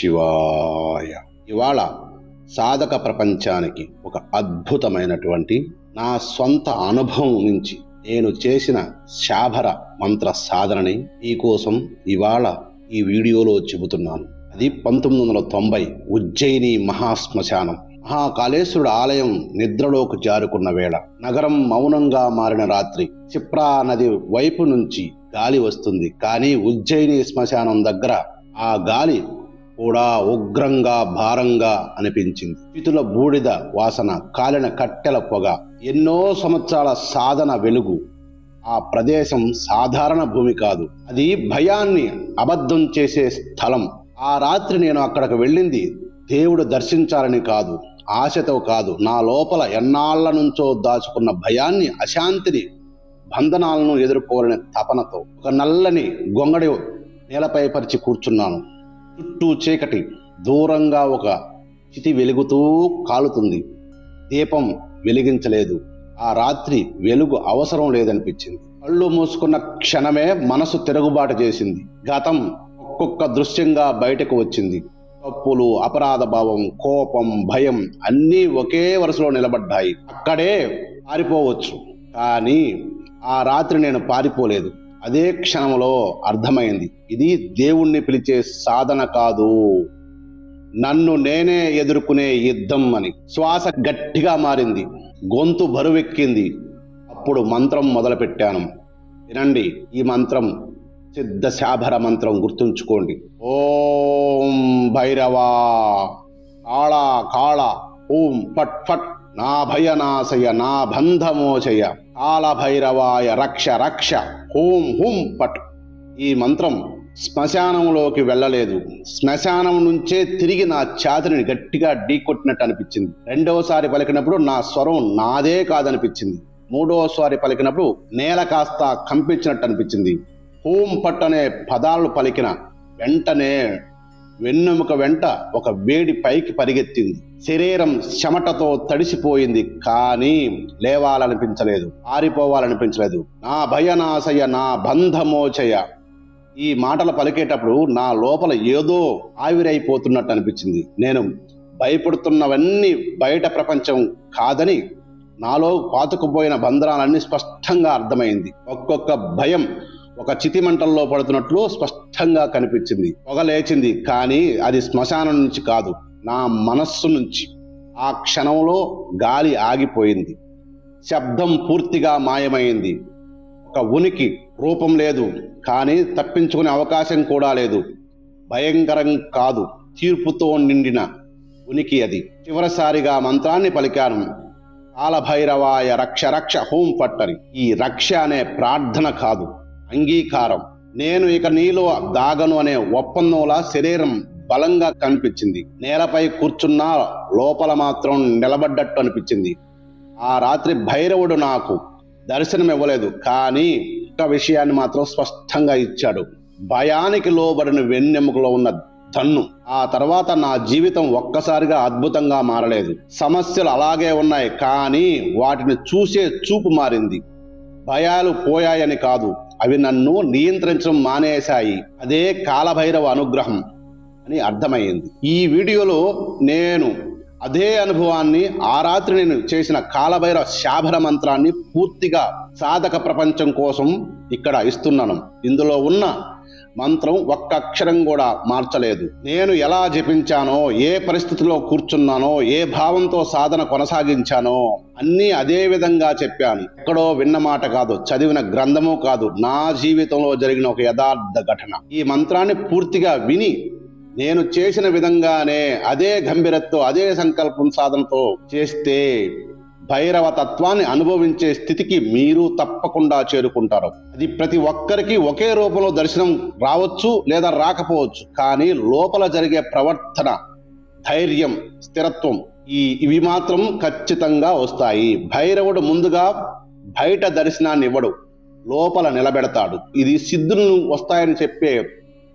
శివాయ. ఇవాళ సాధక ప్రపంచానికి ఒక అద్భుతమైనటువంటి నా సొంత అనుభవం నుంచి నేను చేసిన శాభర మంత్ర సాధనని మీకోసం ఇవాళ ఈ వీడియోలో చెబుతున్నాను. అది పంతొమ్మిది వందల తొంభై ఉజ్జయిని మహాశ్మశానం. మహాకాళేశ్వరుడు ఆలయం నిద్రలోకి జారుకున్న వేళ నగరం మౌనంగా మారిన రాత్రి చిప్రా నది వైపు నుంచి గాలి వస్తుంది. కానీ ఉజ్జయిని శ్మశానం దగ్గర ఆ గాలి కూడా ఉగ్రంగా భారంగా అనిపించింది. పితుల బూడిద వాసన కాలిన కట్టెల పొగ ఎన్నో సంవత్సరాల సాధన వెలుగు. ఆ ప్రదేశం సాధారణ భూమి కాదు. అది భయాన్ని అబద్ధం చేసే స్థలం. ఆ రాత్రి నేను అక్కడికి వెళ్ళింది దేవుడు దర్శించాలని కాదు ఆశతో కాదు. నా లోపల ఎన్నాళ్ళ నుంచో దాచుకున్న భయాన్ని అశాంతిని బంధనాలను ఎదుర్కోవాలనే తపనతో ఒక నల్లని గొంగడి నేలపై పరిచి కూర్చున్నాను. చుట్టూ చీకటి దూరంగా ఒక చితి వెలుగుతూ కాలుతుంది. దీపం వెలిగించలేదు. ఆ రాత్రి వెలుగు అవసరం లేదనిపించింది. కళ్ళు మూసుకున్న క్షణమే మనసు తిరుగుబాటు చేసింది. గతం ఒక్కొక్క దృశ్యంగా బయటకు వచ్చింది. తప్పులు అపరాధ భావం కోపం భయం అన్నీ ఒకే వరుసలో నిలబడ్డాయి. అక్కడే పారిపోవచ్చు. కానీ ఆ రాత్రి నేను పారిపోలేదు. అదే క్షణంలో అర్థమైంది. ఇది దేవుణ్ణి పిలిచే సాధన కాదు. నన్ను నేనే ఎదుర్కొనే యుద్ధం అని. శ్వాస గట్టిగా మారింది. గొంతు బరువెక్కింది. అప్పుడు మంత్రం మొదలుపెట్టాను. వినండి ఈ మంత్రం సిద్ధ శాభర మంత్రం గుర్తుంచుకోండి. ఓం భైరవా కాళ కాళ ఓం ఫట్ ఫట్ నా భయనాశయ నా బంధమోచయ కాలభైరవాయ రక్ష రక్ష హూం హూం పట్. ఈ మంత్రం శ్మశానంలోకి వెళ్ళలేదు. శ్మశానం నుంచే తిరిగి నా ఛాతిని గట్టిగా ఢీకొట్టినట్టు అనిపించింది. రెండవసారి పలికినప్పుడు నా స్వరం నాదే కాదనిపించింది. మూడవసారి పలికినప్పుడు నేల కాస్త కంపించినట్టు అనిపించింది. హూం పట్ అనే పదాలు పలికిన వెంటనే వెన్నెముక వెంట ఒక వేడి పైకి పరిగెత్తింది. శరీరం చెమటతో తడిసిపోయింది కానీ లేవాలనిపించలేదు ఆరిపోవాలనిపించలేదు. నా భయనాశయ నా బంధమోచయ. ఈ మాటలు పలికేటప్పుడు నా లోపల ఏదో ఆవిరైపోతున్నట్టు అనిపించింది. నేను భయపడుతున్నవన్నీ బయట ప్రపంచం కాదని నాలో పాతుకుపోయిన బంధనాలన్నీ స్పష్టంగా అర్థమైంది. ఒక్కొక్క భయం ఒక చితిమంటల్లో పడుతున్నట్లు స్పష్టంగా కనిపించింది. పొగ లేచింది కానీ అది శ్మశానం నుంచి కాదు నా మనస్సు నుంచి. ఆ క్షణంలో గాలి ఆగిపోయింది. శబ్దం పూర్తిగా మాయమైంది. ఒక ఉనికి రూపం లేదు కానీ తప్పించుకునే అవకాశం కూడా లేదు. భయంకరం కాదు తీర్పుతో నిండిన ఉనికి అది. చివరిసారిగా మంత్రాన్ని పలికాను. కాలభైరవాయ రక్ష రక్ష హోం పట్టరి ఈ రక్ష అనే ప్రార్థన కాదు. అంగీకారం. నేను ఇక నీలో దాగను అనే ఒప్పందంలా శరీరం బలంగా కనిపించింది. నేలపై కూర్చున్నా లోపల మాత్రం నిలబడ్డట్టు అనిపించింది. ఆ రాత్రి భైరవుడు నాకు దర్శనం ఇవ్వలేదు కానీ ఒక విషయాన్ని మాత్రం స్పష్టంగా ఇచ్చాడు. భయానికి లోబడిన వెన్నెముకలో ఉన్న తన్ను. ఆ తర్వాత నా జీవితం ఒక్కసారిగా అద్భుతంగా మారలేదు. సమస్యలు అలాగే ఉన్నాయి. కానీ వాటిని చూసే చూపు మారింది. భయాలు పోయాయని కాదు. అవి నన్ను నియంత్రించడం మానేశాయి. అదే కాలభైరవ అనుగ్రహం అని అర్థమైంది ఈ వీడియోలో నేను అదే అనుభవాన్ని ఆ రాత్రి నేను చేసిన కాలభైరవ శాభర మంత్రాన్ని పూర్తిగా సాధక ప్రపంచం కోసం ఇక్కడ ఇస్తున్నాను. ఇందులో ఉన్న మంత్రం ఒక్క అక్షరం కూడా మార్చలేదు. నేను ఎలా జపించానో ఏ పరిస్థితిలో కూర్చున్నానో ఏ భావంతో సాధన కొనసాగించానో అన్నీ అదే విధంగా చెప్పాను. ఎక్కడో విన్న మాట కాదు చదివిన గ్రంథము కాదు నా జీవితంలో జరిగిన ఒక యథార్థ ఘటన. ఈ మంత్రాన్ని పూర్తిగా విని నేను చేసిన విధంగానే అదే గంభీరత్వం అదే సంకల్పం సాధనతో చేస్తే భైరవ తత్వాన్ని అనుభవించే స్థితికి మీరు తప్పకుండా చేరుకుంటారు. అది ప్రతి ఒక్కరికి ఒకే రూపంలో దర్శనం రావచ్చు లేదా రాకపోవచ్చు. కానీ లోపల జరిగే ప్రవర్తన ధైర్యం స్థిరత్వం ఈ ఇవి మాత్రం ఖచ్చితంగా వస్తాయి. భైరవుడు ముందుగా బయట దర్శనాన్ని ఇవ్వడు. లోపల నిలబెడతాడు. ఇది సిద్ధులను వస్తాయని చెప్పే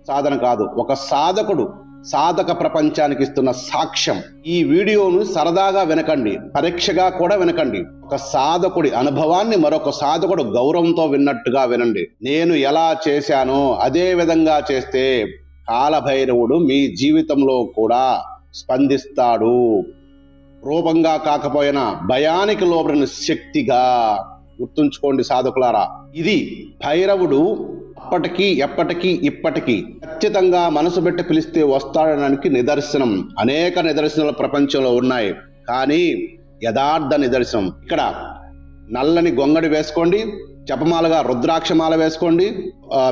సాధన కాదు. ఒక సాధకుడు సాధక ప్రపంచానికి ఇస్తున్న సాక్ష్యం. ఈ వీడియోను సరదాగా వినకండి. పరీక్షగా కూడా వినకండి. ఒక సాధకుడి అనుభవాన్ని మరొక సాధకుడు గౌరవంతో విన్నట్టుగా వినండి. నేను ఎలా చేశానో అదే విధంగా చేస్తే కాలభైరవుడు మీ జీవితంలో కూడా స్పందిస్తాడు. రూపంగా కాకపోయినా భయానికి లోబడిన శక్తిగా గుర్తుంచుకోండి సాధకులారా. ఇది భైరవుడు అప్పటికీ ఎప్పటికీ ఇప్పటికీ ఖచ్చితంగా మనసు పెట్టి పిలిస్తే వస్తాడడానికి నిదర్శనం అనేక నిదర్శనాలు ప్రపంచంలో ఉన్నాయి. కానీ యథార్థ నిదర్శనం ఇక్కడ నల్లని గొంగడి వేసుకోండి జపమాలగా రుద్రాక్షమాల వేసుకోండి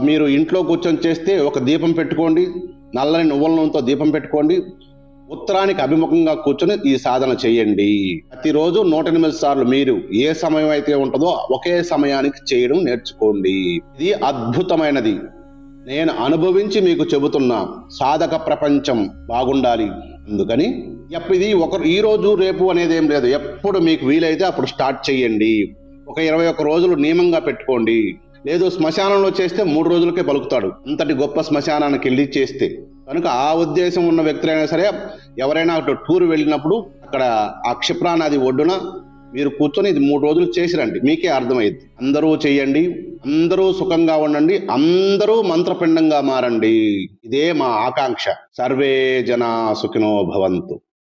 మీరు ఇంట్లో కూర్చొని చేస్తే ఒక దీపం పెట్టుకోండి నల్లని నువ్వుల నూనెతో దీపం పెట్టుకోండి ఉత్తరానికి అభిముఖంగా కూర్చొని ఈ సాధన చేయండి. ప్రతిరోజు నూట ఎనిమిది సార్లు మీరు ఏ సమయం అయితే ఉంటుందో ఒకే సమయానికి చేయడం నేర్చుకోండి. ఇది అద్భుతమైనది. నేను అనుభవించి మీకు చెబుతున్నా సాధక ప్రపంచం బాగుండాలి. అందుకని ఇది ఒక ఈ రోజు రేపు అనేది ఏం లేదు. ఎప్పుడు మీకు వీలైతే అప్పుడు స్టార్ట్ చేయండి. ఒక ఇరవై ఒక్క రోజులు నియమంగా పెట్టుకోండి. లేదు శ్మశానంలో చేస్తే మూడు రోజులకే పలుకుతాడు. అంతటి గొప్ప శ్మశానానికి వెళ్ళి చేస్తే. కనుక ఆ ఉద్దేశం ఉన్న వ్యక్తులైనా సరే ఎవరైనా అటు టూర్ వెళ్ళినప్పుడు అక్కడ ఆ క్షిప్రా నది ఒడ్డున మీరు కూర్చొని ఇది మూడు రోజులు చేసిరండి. మీకే అర్థమైంది. అందరూ చేయండి అందరూ సుఖంగా ఉండండి. అందరూ మంత్రపిండంగా మారండి. ఇదే మా ఆకాంక్ష. సర్వే జనా సుఖినో భవంతు.